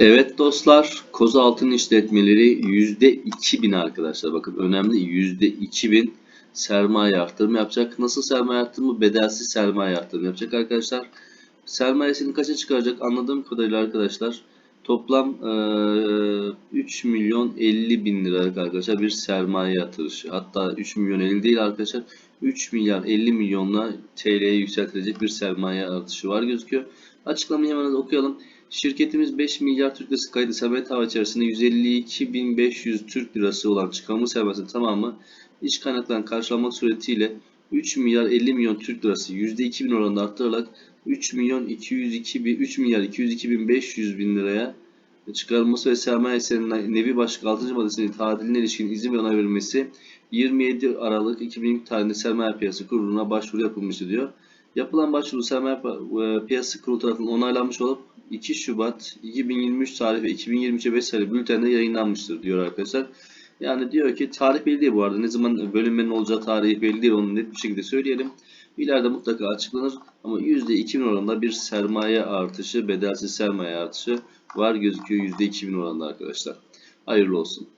Evet dostlar, Koza Altın İşletmeleri %2000 arkadaşlar. Bakın önemli %2000 sermaye artırımı yapacak. Nasıl sermaye artırımı? Bedelsiz sermaye artırımı yapacak arkadaşlar. Sermayesini kaça çıkaracak? Anladığım kadarıyla arkadaşlar toplam eee 3 milyon 50 bin liralık arkadaşlar bir sermaye yatırışı. Hatta 3 milyon 50 değil arkadaşlar. 3 milyar 50 milyonla TL'ye yükseltilecek bir sermaye artışı var gözüküyor. Açıklamayı hemen okuyalım. Şirketimiz 5 milyar Türk lirası kaydı sermaye tavan içerisinde 152.500 Türk lirası olan çıkarma sermayesinin tamamı iç kaynaklarından karşılanmak suretiyle 3 milyar 50 milyon Türk lirası %2000 oranında arttırarak 3 milyon 202 bin 3 milyar 202 bin 500 bin liraya çıkarılması ve sermaye eserinin nevi başlık 6. maddesinin tadiline ilişkin izin ve onay verilmesi 27 Aralık 2020 tarihinde sermaye piyasası kuruluna başvuru yapılmıştır diyor. Yapılan başvuru sermaye e, piyasası kurulu tarafından onaylanmış olup 2 Şubat 2023 tarih ve 2023'e 5 sayılı bültende yayınlanmıştır diyor arkadaşlar. Yani diyor ki tarih belli değil bu arada. Ne zaman bölünmenin olacağı tarihi belli değil. Onu net bir şekilde söyleyelim. İleride mutlaka açıklanır. Ama %2000 oranında bir sermaye artışı, bedelsiz sermaye artışı var gözüküyor %2000 oranında arkadaşlar. Hayırlı olsun.